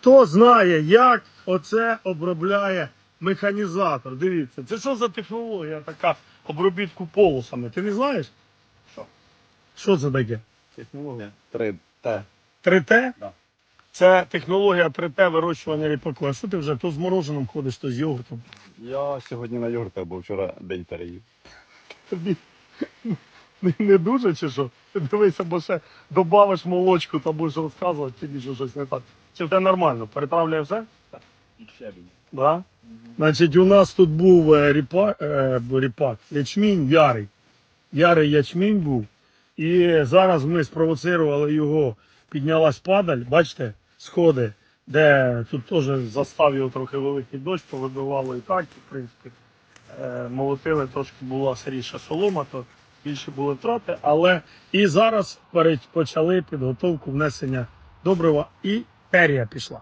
Хто знає, як оце обробляє механізатор? Дивіться, це що за технологія така обробітку полосами? Ти не знаєш? Що? Що це таке? Технологія 3Т. 3Т? Да. Це технологія 3Т вирощування ріпаку. А що ти вже то з мороженим ходиш, то з йогуртом? Я сьогодні на йогуртах, бо вчора день переїв. Не, не дуже чи що? Ти дивися, бо ще добавиш молочку та будеш розказувати, тобі що щось не так. Чи в тебе нормально? Перетравлює все? Да? Значить, у нас тут був е, ріпак, е, ріпак, ячмінь ярий. Ярий ячмінь був. І зараз ми спровоцирували його, піднялась падаль, бачите, сходи, де тут теж застав його трохи великий дощ, повибивало і так, і, в принципі, е, молотили, трошки була сиріша солома, то більше були втрати. Але і зараз почали підготовку внесення добрива і перія пішла.